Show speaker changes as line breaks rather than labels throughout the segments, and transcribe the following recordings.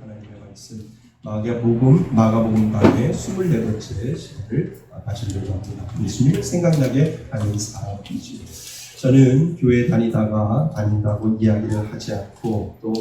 하나님의 말씀 마가복음 마가복음 강의 24번째 시간을 마치려고 합니다. 예수님을 생각나게 하는 사람이지. 저는 교회 다니다가 다닌다고 이야기를 하지 않고 또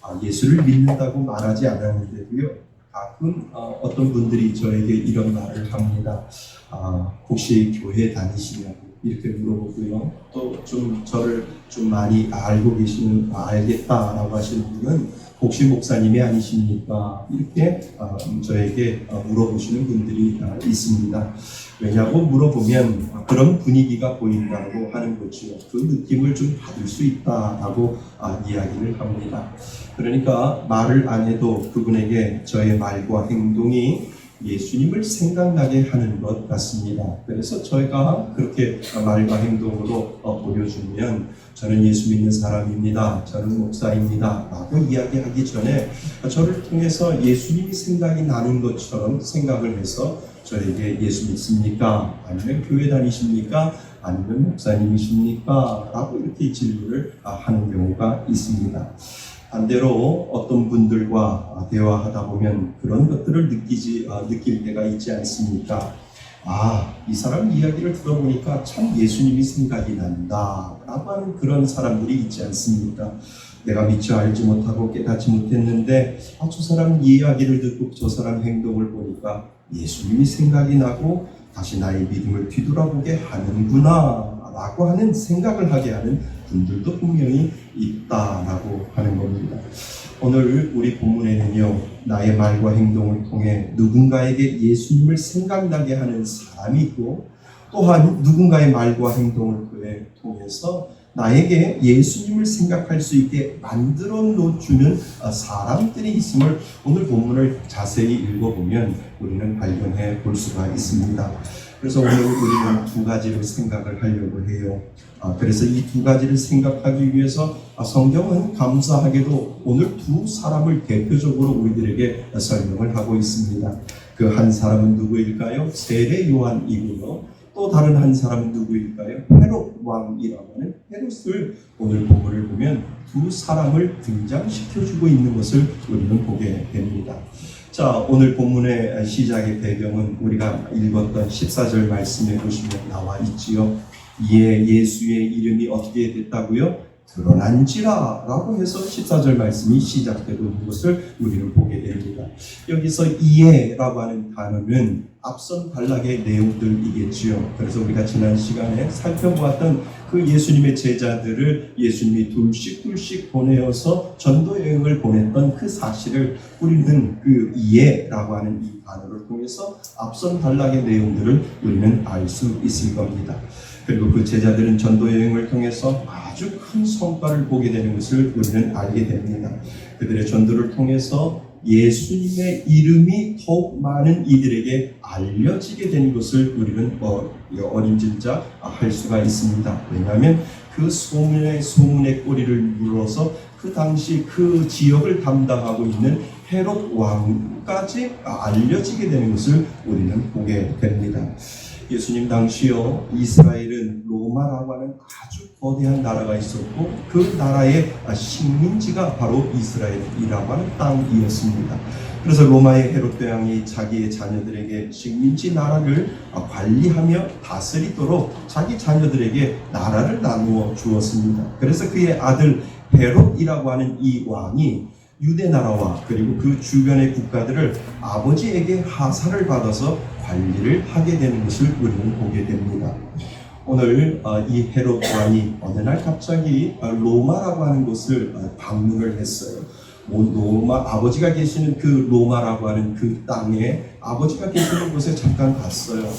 아, 예수를 믿는다고 말하지 않았는데도요. 가끔 어, 어떤 분들이 저에게 이런 말을 합니다. 아, 혹시 교회 다니시냐고 이렇게 물어보고요. 또 좀 저를 좀 많이 알고 계시는 아, 알겠다라고 하시는 분은 혹시 목사님이 아니십니까? 이렇게 어, 저에게 어, 물어보시는 분들이 어, 있습니다. 왜냐고 물어보면 어, 그런 분위기가 보인다고 하는 거죠. 그 느낌을 좀 받을 수 있다라고 아, 이야기를 합니다. 그러니까 말을 안 해도 그분에게 저의 말과 행동이 예수님을 생각나게 하는 것 같습니다. 그래서 저희가 그렇게 말과 행동으로 어, 보여주면 저는 예수 믿는 사람입니다. 저는 목사입니다. 라고 이야기하기 전에 저를 통해서 예수님이 생각이 나는 것처럼 생각을 해서 저에게 예수 믿습니까? 아니면 교회 다니십니까? 아니면 목사님이십니까? 라고 이렇게 질문을 아, 하는 경우가 있습니다. 반대로 어떤 분들과 대화하다 보면 그런 것들을 느끼지 어, 느낄 때가 있지 않습니까? 아, 이 사람 이야기를 들어보니까 참 예수님이 생각이 난다. 라고 하는 그런 사람들이 있지 않습니까? 내가 미처 알지 못하고 깨닫지 못했는데, 아, 저 사람 이야기를 듣고 저 사람 행동을 보니까 예수님이 생각이 나고 다시 나의 믿음을 뒤돌아보게 하는구나. 라고 하는 생각을 하게 하는 분들도 분명히 있다라고 하는 겁니다. 오늘 우리 본문에는요, 나의 말과 행동을 통해 누군가에게 예수님을 생각나게 하는 사람이 있고, 또한 누군가의 말과 행동을 통해서 나에게 예수님을 생각할 수 있게 만들어 놓주는 사람들이 있음을 오늘 본문을 자세히 읽어보면 우리는 발견해 볼 수가 있습니다. 그래서 오늘 우리는 두 가지를 생각을 하려고 해요. 아, 그래서 이 두 가지를 생각하기 위해서 아, 성경은 감사하게도 오늘 두 사람을 대표적으로 우리들에게 설명을 하고 있습니다. 그 한 사람은 누구일까요? 세례 요한이고요. 또 다른 한 사람은 누구일까요? 헤롯 왕이라고 하는 헤롯을 오늘 본문을 보면 두 사람을 등장시켜주고 있는 것을 우리는 보게 됩니다. 자, 오늘 본문의 시작의 배경은 우리가 읽었던 14절 말씀에 보시면 나와 있지요. 이에 예수의 이름이 어떻게 됐다고요? 드러난지라 라고 해서 14절 말씀이 시작되고 있는 것을 우리는 보게 됩니다. 여기서 이에라고 하는 단어는 앞선 단락의 내용들이겠지요. 그래서 우리가 지난 시간에 살펴보았던 그 예수님의 제자들을 예수님이 둘씩 둘씩 보내어서 전도 여행을 보냈던 그 사실을 우리는 그 이에라고 하는 이 단어를 통해서 앞선 단락의 내용들을 우리는 알 수 있을 겁니다. 그리고 그 제자들은 전도 여행을 통해서 아주 큰 성과를 보게 되는 것을 우리는 알게 됩니다. 그들의 전도를 통해서 예수님의 이름이 더욱 많은 이들에게 알려지게 되는 것을 우리는 어, 어림짐작 할 수가 있습니다. 왜냐하면 그 소문의 소문의 꼬리를 물어서 그 당시 그 지역을 담당하고 있는 헤롯 왕까지 알려지게 되는 것을 우리는 보게 됩니다. 예수님 당시요 이스라엘은 로마라고 하는 아주 거대한 나라가 있었고 그 나라의 식민지가 바로 이스라엘이라고 하는 땅이었습니다. 그래서 로마의 헤롯 대왕이 자기의 자녀들에게 식민지 나라를 관리하며 다스리도록 자기 자녀들에게 나라를 나누어 주었습니다. 그래서 그의 아들 헤롯이라고 하는 이 왕이 유대 나라와 그리고 그 주변의 국가들을 아버지에게 하사를 받아서 관리를 하게 되는 것을 우리는 보게 됩니다. 오늘 어, 이 헤롯 왕이 어느 날 갑자기 어, 로마라고 하는 곳을 어, 방문을 했어요. 뭐 로마 아버지가 계시는 그 로마라고 하는 그 땅에 아버지가 계시는 곳에 잠깐 갔어요.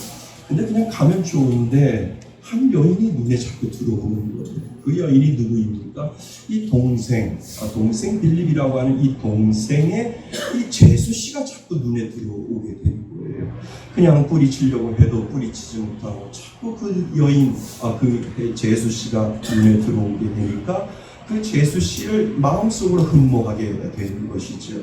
근데 그냥 가면 좋은데 한 여인이 눈에 자꾸 들어오는 거예요. 그 여인이 누구입니까? 이 동생, 아, 동생 빌립이라고 하는 이 동생의 이 제수 씨가 자꾸 눈에 들어오게 거예요. 그냥 뿌리치려고 해도 뿌리치지 못하고 자꾸 그 여인, 아, 그 제수 씨가 눈에 들어오게 되니까 그 제수 씨를 마음속으로 흠모하게 되는 것이죠.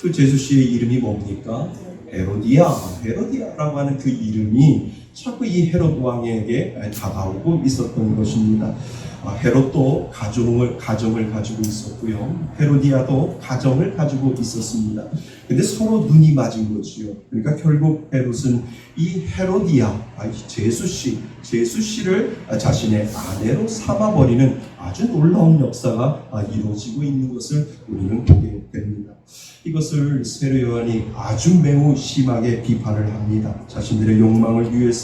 그 제수 씨의 이름이 뭡니까? 헤로디아, 헤로디아라고 하는 그 이름이 자꾸 이 헤롯 왕에게 다가오고 있었던 것입니다. 아, 헤롯도 가정을 가정을 가지고 있었고요. 헤로디아도 가정을 가지고 있었습니다. 근데 서로 눈이 맞은 거지요. 그러니까 결국 헤롯은 이 헤로디아, 아, 이 제수 씨, 제수 씨를 자신의 아내로 삼아 버리는 아주 놀라운 역사가 아, 이루어지고 있는 것을 우리는 보게 됩니다. 이것을 세례 요한이 아주 매우 심하게 비판을 합니다. 자신들의 욕망을 위해서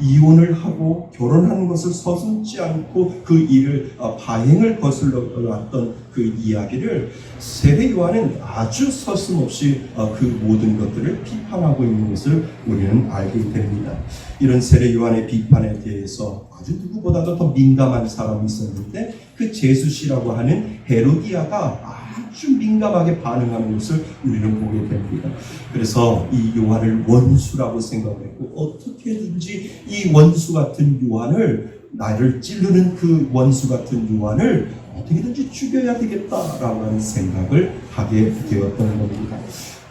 이혼을 하고 결혼하는 것을 서슴지 않고 그 일을 어, 파행을 거슬러 왔던 그 이야기를 세례 요한은 아주 서슴없이 어, 그 모든 것들을 비판하고 있는 것을 우리는 알게 됩니다. 이런 세례 요한의 비판에 대해서 아주 누구보다도 더 민감한 사람이 있었는데 그 제수 씨라고 하는 헤로디아가 아주 민감하게 반응하는 것을 우리는 보게 됩니다. 그래서 이 요한을 원수라고 생각했고 어떻게든지 이 원수 같은 요한을 나를 찌르는 그 원수 같은 요한을 어떻게든지 죽여야 되겠다라고 하는 생각을 하게 되었던 겁니다.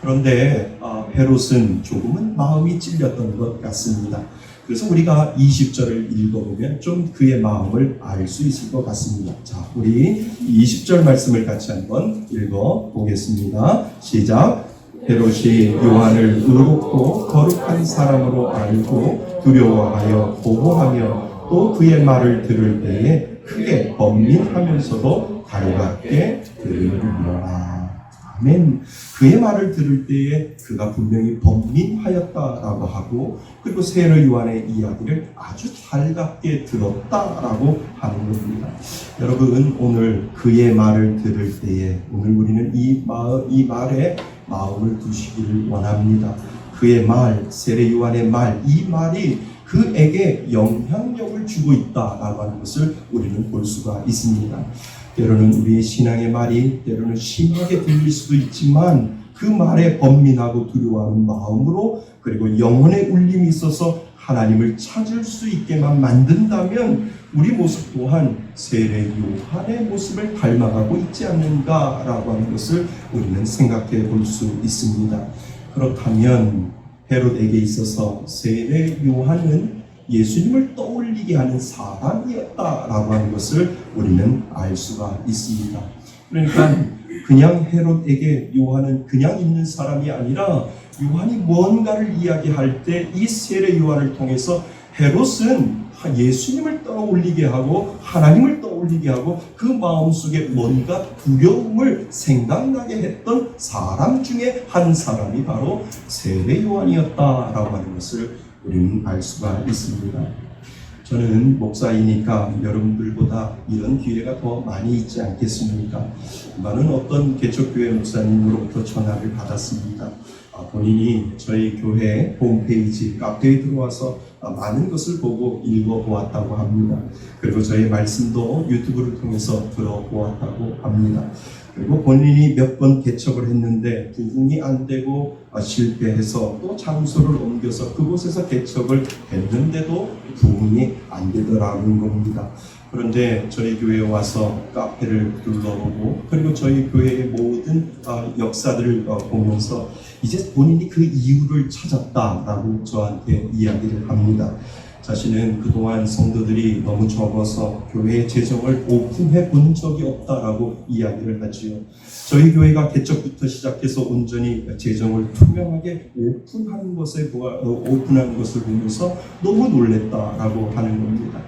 그런데 아, 헤롯은 조금은 마음이 찔렸던 것 같습니다. 그래서 우리가 20절을 읽어보면 좀 그의 마음을 알 수 있을 것 같습니다. 자, 우리 20절 말씀을 같이 한번 읽어보겠습니다. 시작. 헤롯이 요한을 의롭고 거룩한 사람으로 알고 두려워하여 보호하며 또 그의 말을 들을 때에 크게 번민하면서도 달갑게 들으리라. 아멘. 그의 말을 들을 때에 그가 분명히 번민하였다라고 하고 그리고 세례 요한의 이야기를 아주 달갑게 들었다라고 하는 겁니다. 여러분 오늘 그의 말을 들을 때에 오늘 우리는 이, 마, 이 말에 마음을 두시기를 원합니다. 그의 말, 세례 요한의 말, 이 말이 그에게 영향력을 주고 있다라고 하는 것을 우리는 볼 수가 있습니다. 때로는 우리의 신앙의 말이 때로는 심하게 들릴 수도 있지만 그 말에 번민하고 두려워하는 마음으로 그리고 영혼의 울림이 있어서 하나님을 찾을 수 있게만 만든다면 우리 모습 또한 세례 요한의 모습을 닮아가고 있지 않는가라고 하는 것을 우리는 생각해 볼 수 있습니다. 그렇다면 헤롯에게 있어서 세례 요한은 예수님을 떠올리게 하는 사람이었다라고 하는 것을 우리는 알 수가 있습니다. 그러니까 그냥 헤롯에게 요한은 그냥 있는 사람이 아니라 요한이 뭔가를 이야기할 때 이 세례 요한을 통해서 헤롯은 예수님을 떠올리게 하고 하나님을 떠올리게 하고 그 마음속에 뭔가 두려움을 생각나게 했던 사람 중에 한 사람이 바로 세례 요한이었다라고 하는 것을 우리는 알 수가 있습니다. 저는 목사이니까 여러분들보다 이런 기회가 더 많이 있지 않겠습니까? 많은 어떤 개척교회 목사님으로부터 전화를 받았습니다. 아, 본인이 저희 교회 홈페이지 카페에 들어와서 아, 많은 것을 보고 읽어보았다고 합니다. 그리고 저희 말씀도 유튜브를 통해서 들어보았다고 합니다. 그리고 본인이 몇 번 개척을 했는데 부흥이 안 되고 아, 실패해서 또 장소를 옮겨서 그곳에서 개척을 했는데도 부흥이 안 되더라는 겁니다. 그런데 저희 교회에 와서 카페를 둘러보고 그리고 저희 교회의 모든 아, 역사들을 어, 보면서 이제 본인이 그 이유를 찾았다라고 저한테 이야기를 합니다. 자신은 그동안 성도들이 너무 적어서 교회 재정을 오픈해 본 적이 없다라고 이야기를 하지요. 저희 교회가 개척부터 시작해서 온전히 재정을 투명하게 오픈하는 것에 어, 오픈하는 것을 보면서 너무 놀랬다라고 하는 겁니다.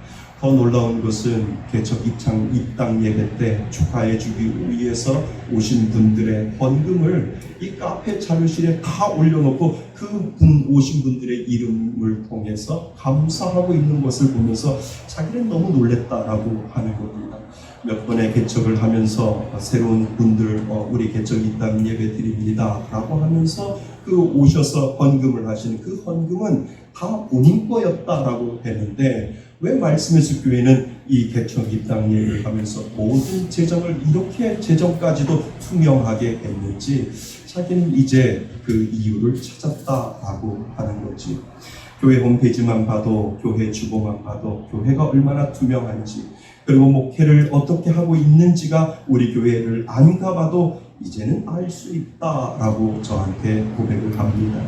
더 놀라운 것은 개척 입장 입당 예배 때 축하해 주기 위해서 오신 분들의 헌금을 이 카페 자료실에 다 올려놓고 그 분 오신 분들의 이름을 통해서 감사하고 있는 것을 보면서 자기는 너무 놀랬다라고 하는 겁니다. 몇 번의 개척을 하면서 새로운 분들 어, 우리 개척 입당 예배 드립니다라고 하면서 그 오셔서 헌금을 하시는 그 헌금은 다 본인 거였다라고 했는데 왜 말씀에서 교회는 이 개척 입당 예를 하면서 모든 재정을 이렇게 재정까지도 투명하게 했는지 자기는 이제 그 이유를 찾았다라고 하는 거지. 교회 홈페이지만 봐도 교회 주보만 봐도 교회가 얼마나 투명한지 그리고 목회를 어떻게 하고 있는지가 우리 교회를 안 가봐도 이제는 알 수 있다라고 저한테 고백을 합니다.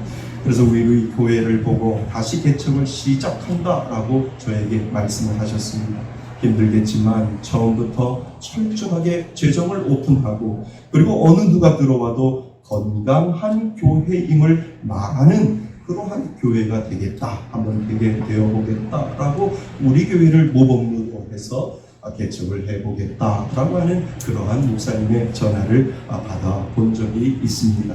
그래서 우리 교회를 보고 다시 개척을 시작한다라고 저에게 말씀을 하셨습니다. 힘들겠지만 처음부터 철저하게 재정을 오픈하고 그리고 어느 누가 들어와도 건강한 교회임을 말하는 그러한 교회가 되겠다. 한번 되게 되어보겠다라고 우리 교회를 모범으로 해서 개척을 해보겠다라고 하는 그러한 목사님의 전화를 받아본 적이 있습니다.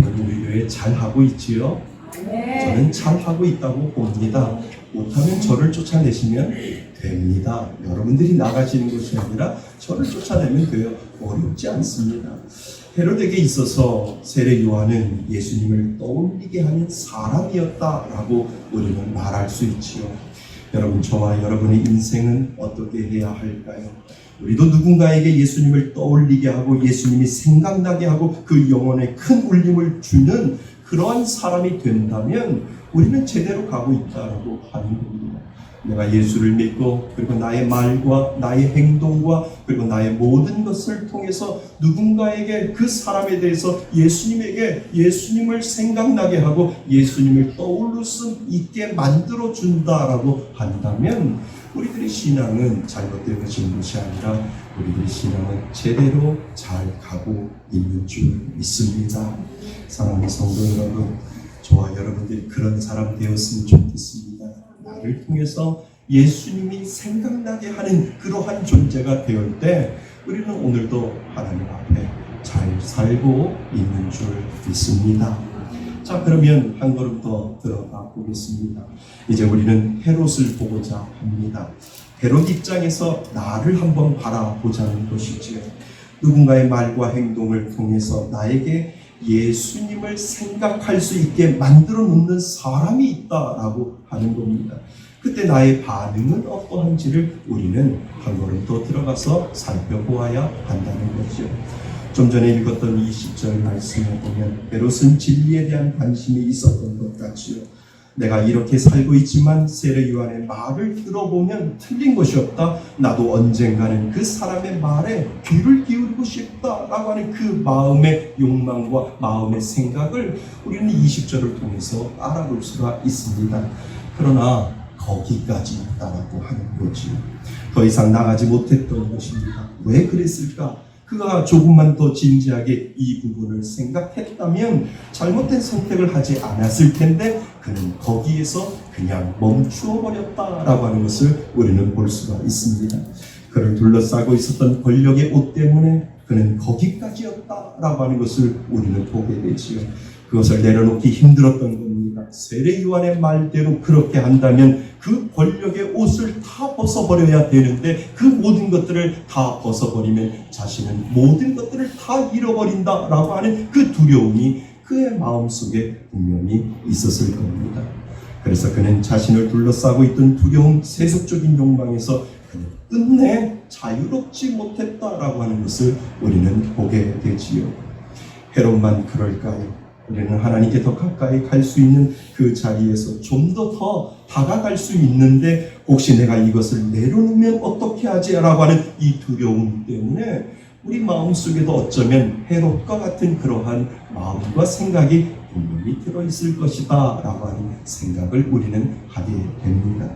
여러분 우리 교회 잘 하고 있지요? 저는 잘 하고 있다고 봅니다. 못하면 저를 쫓아내시면 됩니다. 여러분들이 나가시는 것이 아니라 저를 쫓아내면 돼요. 어렵지 않습니다. 헤롯에게 있어서 세례 요한은 예수님을 떠올리게 하는 사람이었다라고 우리는 말할 수 있지요. 여러분 저와 여러분의 인생은 어떻게 해야 할까요? 우리도 누군가에게 예수님을 떠올리게 하고 예수님이 생각나게 하고 그 영혼에 큰 울림을 주는 그러한 사람이 된다면 우리는 제대로 가고 있다라고 하는 겁니다. 내가 예수를 믿고 그리고 나의 말과 나의 행동과 그리고 나의 모든 것을 통해서 누군가에게 그 사람에 대해서 예수님에게 예수님을 생각나게 하고 예수님을 떠올릴 수 있게 만들어 준다라고 한다면 우리들의 신앙은 잘못되어진 것이 아니라 우리들의 신앙은 제대로 잘 가고 있는 줄 믿습니다. 사랑하는 성도 여러분, 저와 여러분들이 그런 사람 되었으면 좋겠습니다. 나를 통해서 예수님이 생각나게 하는 그러한 존재가 되올 때 우리는 오늘도 하나님 앞에 잘 살고 있는 줄 믿습니다. 자, 그러면 한 걸음 더 들어가 보겠습니다. 이제 우리는 헤롯을 보고자 합니다. 헤롯 입장에서 나를 한번 바라보자는 것이지요. 누군가의 말과 행동을 통해서 나에게 예수님을 생각할 수 있게 만들어 놓는 사람이 있다라고 하는 겁니다. 그때 나의 반응은 어떠한지를 우리는 한 걸음 더 들어가서 살펴보아야 한다는 거죠. 좀 전에 읽었던 이 10절 말씀에 보면 베롯은 진리에 대한 관심이 있었던 것 같지요. 내가 이렇게 살고 있지만 세례 요한의 말을 들어보면 틀린 것이 없다. 나도 언젠가는 그 사람의 말에 귀를 기울이고 싶다라고 하는 그 마음의 욕망과 마음의 생각을 우리는 20절을 통해서 알아볼 수가 있습니다. 그러나 거기까지 있다라고 하는 거지요. 더 이상 나가지 못했던 것입니다. 왜 그랬을까? 그가 조금만 더 진지하게 이 부분을 생각했다면 잘못된 선택을 하지 않았을 텐데 그는 거기에서 그냥 멈추어 버렸다라고 하는 것을 우리는 볼 수가 있습니다. 그를 둘러싸고 있었던 권력의 옷 때문에 그는 거기까지였다라고 하는 것을 우리는 보게 되지요. 그것을 내려놓기 힘들었던 겁니다. 세례 요한의 말대로 그렇게 한다면 그 권력의 옷을 다 벗어버려야 되는데 그 모든 것들을 다 벗어버리면 자신은 모든 것들을 다 잃어버린다라고 하는 그 두려움이 그의 마음속에 분명히 있었을 겁니다. 그래서 그는 자신을 둘러싸고 있던 두려움, 세속적인 욕망에서 그는 끝내 자유롭지 못했다라고 하는 것을 우리는 보게 되지요. 헤롯만 그럴까요? 우리는 하나님께 더 가까이 갈 수 있는 그 자리에서 좀 더 더 다가갈 수 있는데 혹시 내가 이것을 내려놓으면 어떻게 하지라고 하는 이 두려움 때문에 우리 마음속에도 어쩌면 헤롯과 같은 그러한 마음과 생각이 분명히 들어있을 것이다 라고 하는 생각을 우리는 하게 됩니다.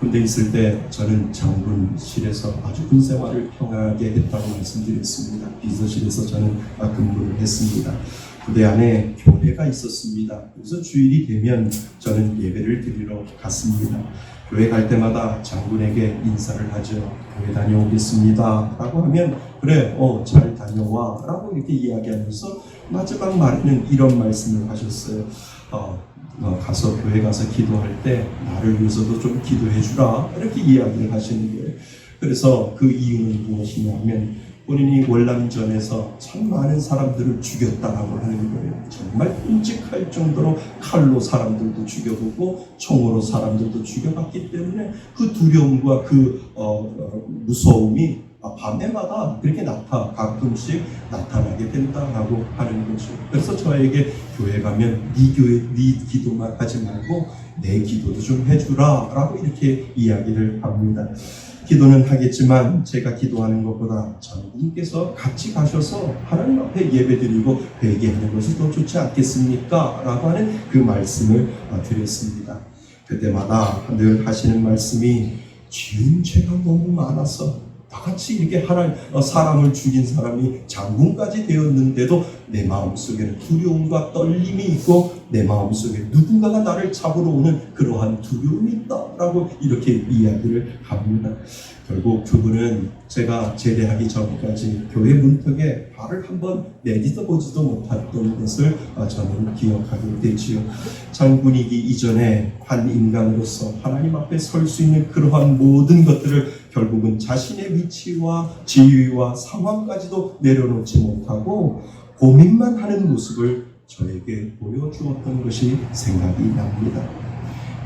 군대 있을 때 저는 장군실에서 아주 군 생활을 평하게 했다고 말씀드렸습니다. 비서실에서 저는 근무를 했습니다. 부대 안에 교회가 있었습니다. 그래서 주일이 되면 저는 예배를 드리러 갔습니다. 교회 갈 때마다 장군에게 인사를 하죠. 교회 다녀오겠습니다. 라고 하면, 그래, 어, 잘 다녀와. 라고 이렇게 이야기하면서 마지막 말에는 이런 말씀을 하셨어요. 어, 어, 가서 교회 가서 기도할 때 나를 위해서도 좀 기도해 주라. 이렇게 이야기를 하시는 거예요. 그래서 그 이유는 무엇이냐면 본인이 월남전에서 참 많은 사람들을 죽였다라고 하는 거예요. 정말 끔찍할 정도로 칼로 사람들도 죽여보고 총으로 사람들도 죽여봤기 때문에 그 두려움과 그 어, 어, 무서움이 밤에마다 그렇게 나타 가끔씩 나타나게 된다라고 하는 거죠. 그래서 저에게 교회 가면 네 교회 네 기도만 하지 말고 내 기도도 좀 해주라 라고 이렇게 이야기를 합니다. 기도는 하겠지만 제가 기도하는 것보다 장군께서 같이 가셔서 하나님 앞에 예배드리고 회개하는 것이 더 좋지 않겠습니까? 라고 하는 그 말씀을 어, 드렸습니다. 그때마다 늘 하시는 말씀이 지은 죄가 너무 많아서 다 같이 이렇게 하나 어, 사람을 죽인 사람이 장군까지 되었는데도 내 마음 속에는 두려움과 떨림이 있고 내 마음속에 누군가가 나를 잡으러 오는 그러한 두려움이 있다라고 이렇게 이야기를 합니다. 결국 그분은 제가 제대하기 전까지 교회 문턱에 발을 한번 내딛어 보지도 못했던 것을 어, 저는 기억하게 되지요. 장군이기 이전에 한 인간으로서 하나님 앞에 설 수 있는 그러한 모든 것들을 결국은 자신의 위치와 지위와 상황까지도 내려놓지 못하고 고민만 하는 모습을 저에게 보여주었던 것이 생각이 납니다.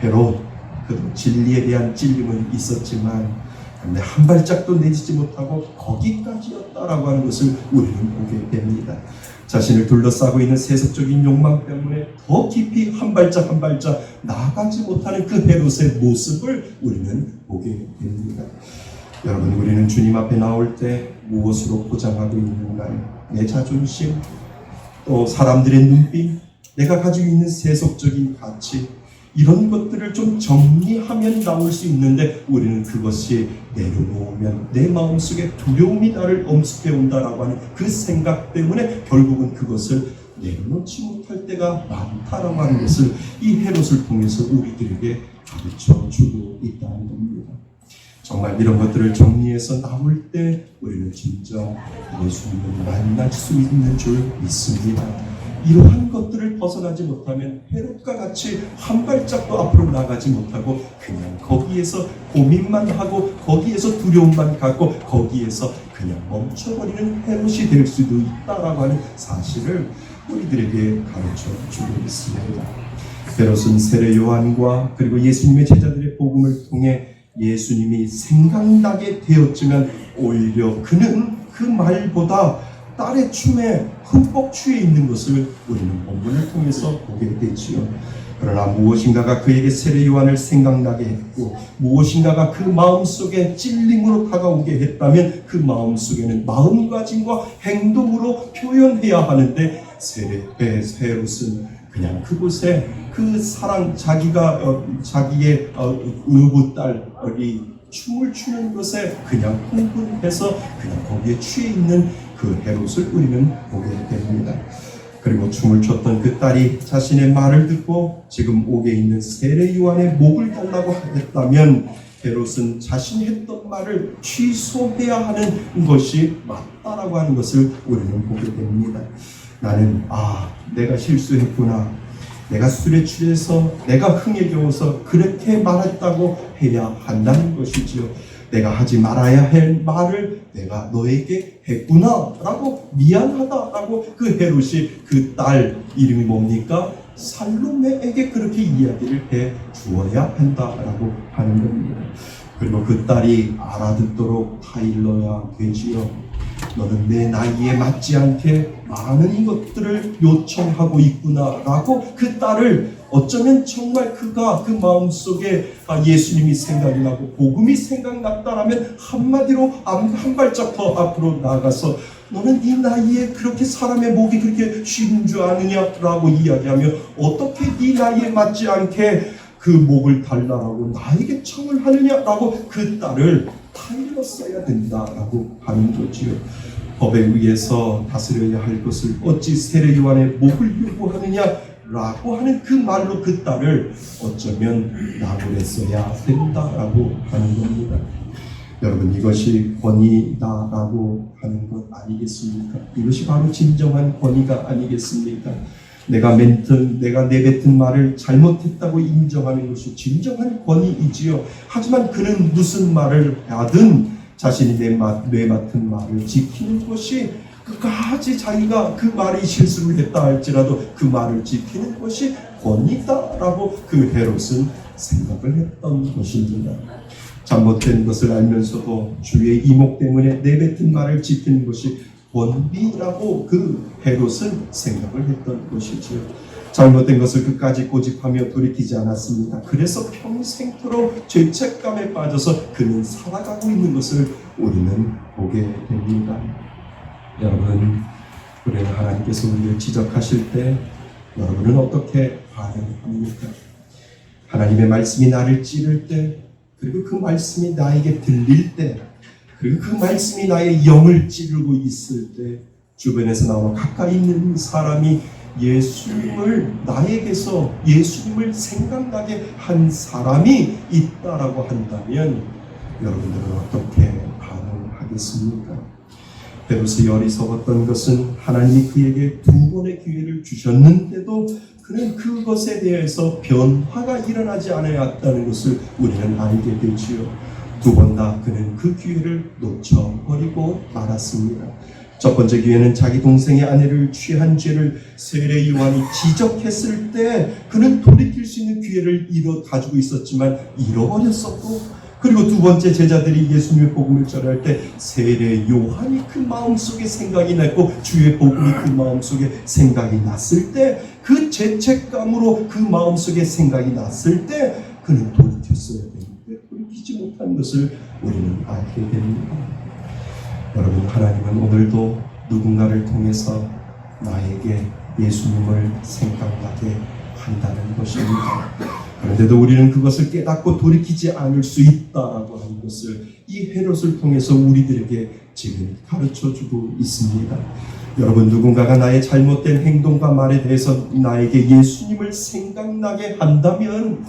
비록 그 진리에 대한 찔림은 있었지만 근데 한 발짝도 내딛지 못하고 거기까지였다라고 하는 것을 우리는 보게 됩니다. 자신을 둘러싸고 있는 세속적인 욕망 때문에 더 깊이 한 발짝 한 발짝 나아가지 못하는 그 헤롯의 모습을 우리는 보게 됩니다. 여러분 우리는 주님 앞에 나올 때 무엇으로 포장하고 있는가요? 내 자존심, 또 사람들의 눈빛, 내가 가지고 있는 세속적인 가치 이런 것들을 좀 정리하면 나올 수 있는데 우리는 그것이 내려놓으면 내 마음속에 두려움이 나를 엄습해 온다라고 하는 그 생각 때문에 결국은 그것을 내려놓지 못할 때가 많다라고 하는 것을 이 헤롯을 통해서 우리들에게 가르쳐 주고 있다는 겁니다. 정말 이런 것들을 정리해서 나올 때 우리는 진짜 예수님을 만날 수 있는 줄 믿습니다. 이러한 것들을 벗어나지 못하면 헤롯과 같이 한 발짝도 앞으로 나가지 못하고 그냥 거기에서 고민만 하고 거기에서 두려움만 갖고 거기에서 그냥 멈춰버리는 헤롯이 될 수도 있다라고 하는 사실을 우리들에게 가르쳐 주고 있습니다. 헤롯은 세례 요한과 그리고 예수님의 제자들의 복음을 통해 예수님이 생각나게 되었지만 오히려 그는 그 말보다 딸의 춤에 흠뻑 취해 있는 것을 우리는 본문을 통해서 보게 되지요. 그러나 무엇인가가 그에게 세례 요한을 생각나게 했고 무엇인가가 그 마음속에 찔림으로 다가오게 했다면 그 마음속에는 마음가짐과 행동으로 표현해야 하는데 세례 헤롯은 그냥 그곳에 그 사랑 자기가 어, 자기의 어, 의붓 딸이 춤을 추는 것에 그냥 흥분해서 그냥 거기에 취해 있는 그 헤롯을 우리는 보게 됩니다. 그리고 춤을 췄던 그 딸이 자신의 말을 듣고 지금 옥에 있는 세례 요한의 목을 달라고 했다면 헤롯은 자신이 했던 말을 취소해야 하는 것이 맞다라고 하는 것을 우리는 보게 됩니다. 나는 아 내가 실수했구나. 내가 술에 취해서 내가 흥에 겨워서 그렇게 말했다고 해야 한다는 것이지요. 내가 하지 말아야 할 말을 내가 너에게 했구나라고 미안하다라고 그 헤롯이 그 딸 이름이 뭡니까? 살로메에게 그렇게 이야기를 해 주어야 한다라고 하는 겁니다. 그리고 그 딸이 알아듣도록 타일러야 되지요. 너는 내 나이에 맞지 않게 많은 것들을 요청하고 있구나라고 그 딸을 어쩌면 정말 그가 그 마음속에 아, 예수님이 생각이 나고 복음이 생각났다라면 한마디로 한, 한 발짝 더 앞으로 나가서 너는 이 나이에 그렇게 사람의 목이 그렇게 쉬운 줄 아느냐라고 이야기하며 어떻게 네 나이에 맞지 않게 그 목을 달라라고 나에게 청을 하느냐라고 그 딸을 타일렀어야 된다라고 하는 거지요. 법에 의해서 다스려야 할 것을 어찌 세례 요한의 목을 요구하느냐라고 하는 그 말로 그 딸을 어쩌면 나무랬어야 된다라고 하는 겁니다. 여러분 이것이 권위다라고 하는 것 아니겠습니까? 이것이 바로 진정한 권위가 아니겠습니까? 내가 멘트, 내가 내뱉은 말을 잘못했다고 인정하는 것이 진정한 권위이지요. 하지만 그는 무슨 말을 하든 자신이 내맡, 내맡은 말을 지키는 것이 끝까지 자기가 그 말이 실수를 했다 할지라도 그 말을 지키는 것이 권위다라고 그 헤롯은 생각을 했던 것입니다. 잘못된 것을 알면서도 주의 이목 때문에 내뱉은 말을 지키는 것이 권비라고 그 헤롯은 생각을 했던 것이지요. 잘못된 것을 끝까지 고집하며 돌이키지 않았습니다. 그래서 평생토록 죄책감에 빠져서 그는 살아가고 있는 것을 우리는 보게 됩니다. 여러분, 우리는 하나님께서 우리를 지적하실 때 여러분은 어떻게 반응합니까? 하나님의 말씀이 나를 찌를 때, 그리고 그 말씀이 나에게 들릴 때, 그리고 그 말씀이 나의 영을 찌르고 있을 때, 주변에서 나와 가까이 있는 사람이 예수님을 나에게서 예수님을 생각나게 한 사람이 있다라고 한다면 여러분들은 어떻게 반응하겠습니까? 베로스의 어리석었던 것은 하나님이 그에게 두 번의 기회를 주셨는데도 그는 그것에 대해서 변화가 일어나지 않았다는 것을 우리는 알게 되지요. 두 번 다 그는 그 기회를 놓쳐버리고 말았습니다. 첫 번째 기회는 자기 동생의 아내를 취한 죄를 세례 요한이 지적했을 때 그는 돌이킬 수 있는 기회를 잃어 가지고 있었지만 잃어버렸었고 그리고 두 번째 제자들이 예수님의 복음을 전할 때 세례 요한이 그 마음속에 생각이 났고 주의 복음이 그 마음속에 생각이 났을 때 그 죄책감으로 그 마음속에 생각이 났을 때 그는 돌이켰어야 돌이키지 못한 것을 우리는 알게 됩니다. 여러분 하나님은 오늘도 누군가를 통해서 나에게 예수님을 생각나게 한다는 것입니다. 그런데도 우리는 그것을 깨닫고 돌이키지 않을 수 있다라고 하는 것을 이 헤롯을 통해서 우리들에게 지금 가르쳐 주고 있습니다. 여러분 누군가가 나의 잘못된 행동과 말에 대해서 나에게 예수님을 생각나게 한다면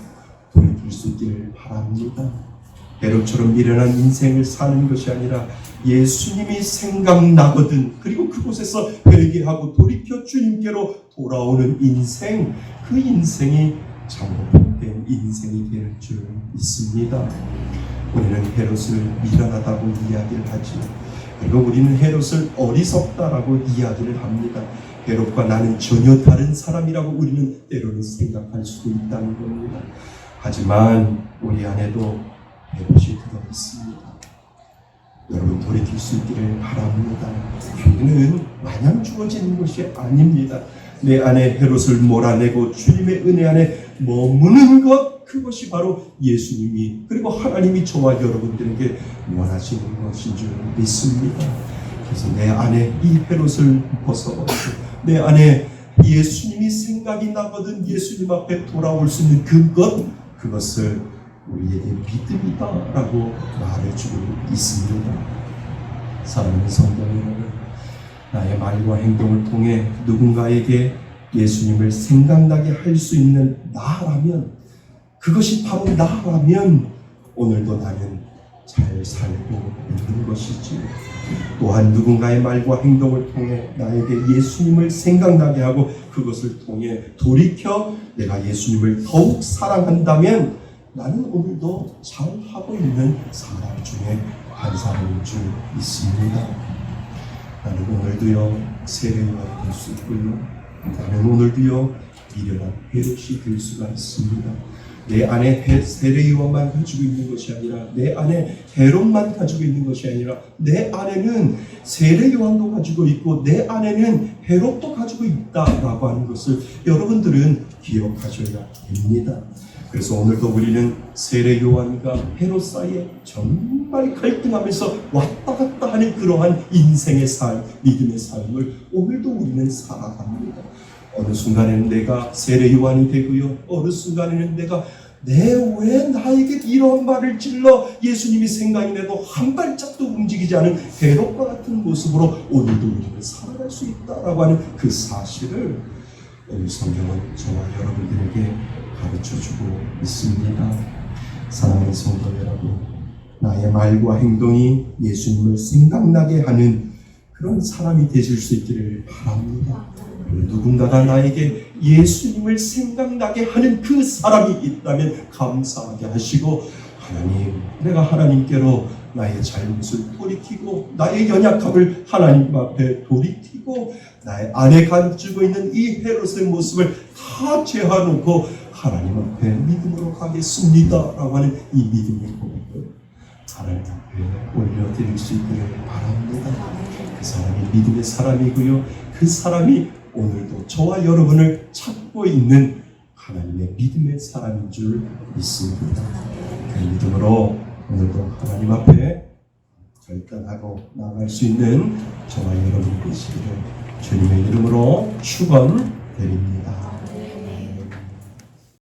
돌이킬 수 있기를 바랍니다. 헤롯처럼 미련한 인생을 사는 것이 아니라 예수님이 생각나거든 그리고 그곳에서 회개하고 돌이켜 주님께로 돌아오는 인생 그 인생이 잘못된 인생이 될 줄 믿습니다. 우리는 헤롯을 미련하다고 이야기를 하지 그리고 우리는 헤롯을 어리석다라고 이야기를 합니다. 헤롯과 나는 전혀 다른 사람이라고 우리는 때로는 생각할 수도 있다는 겁니다. 하지만 우리 안에도 헤롯이 들어 있습니다. 여러분 돌이킬 수 있기를 바랍니다. 교회는 마냥 주어지는 것이 아닙니다. 내 안에 헤롯을 몰아내고 주님의 은혜 안에 머무는 것 그것이 바로 예수님이 그리고 하나님이 저와 여러분들에게 원하시는 것인 줄 믿습니다. 그래서 내 안에 이 헤롯을 벗어버리고 내 안에 예수님이 생각이 나거든 예수님 앞에 돌아올 수 있는 그것 그것을 우리에게 믿음이다라고 말해주고 있습니다. 사랑하는 성도 여러분, 나의 말과 행동을 통해 누군가에게 예수님을 생각나게 할 수 있는 나라면 그것이 바로 나라면 오늘도 나는 잘 살고 있는 것이지. 또한 누군가의 말과 행동을 통해 나에게 예수님을 생각나게 하고 그것을 통해 돌이켜 내가 예수님을 더욱 사랑한다면 나는 오늘도 잘 하고 있는 사람 중에 한 사람인 줄 믿습니다. 나는 오늘도요 세례요한이 될수 있고요. 나는 오늘도요 미련한 헤롯이 될 수가 있습니다. 내 안에 해- 세례요한만 가지고 있는 것이 아니라 내 안에 헤롯만 가지고 있는 것이 아니라 내 안에는 세례요한도 가지고 있고 내 안에는 헤롯도 가지고 있다라고 하는 것을 여러분들은 기억하셔야 됩니다. 그래서 오늘도 우리는 세례 요한과 헤롯 사이에 정말 갈등하면서 왔다 갔다 하는 그러한 인생의 삶, 믿음의 삶을 오늘도 우리는 살아갑니다. 어느 순간에는 내가 세례 요한이 되고요. 어느 순간에는 내가 내왜 나에게 이런 말을 찔러 예수님이 생각이 나도 한 발짝도 움직이지 않은 헤롯과 같은 모습으로 오늘도 우리는 살아갈 수 있다라고 하는 그 사실을 오늘 성경은 저와 여러분들에게 가르쳐 주고 있습니다. 사랑하는 성도 여러분, 나의 말과 행동이 예수님을 생각나게 하는 그런 사람이 되실 수 있기를 바랍니다. 누군가가 나에게 예수님을 생각나게 하는 그 사람이 있다면 감사하게 하시고 하나님, 내가 하나님께로 나의 잘못을 돌이키고 나의 연약함을 하나님 앞에 돌이키고 나의 안에 가지고 있는 이 헤롯의 모습을 다 제하놓고 하나님 앞에 믿음으로 가겠습니다라고 하는 이 믿음의 고백을 하나님 앞에 올려드릴 수 있기를 바랍니다. 그 사람이 믿음의 사람이고요. 그 사람이 오늘도 저와 여러분을 찾고 있는 하나님의 믿음의 사람인 줄 믿습니다. 그 믿음으로 오늘도 하나님 앞에 결단하고 나갈 수 있는 저와 여러분이 되시기를 주님의 이름으로 축원드립니다.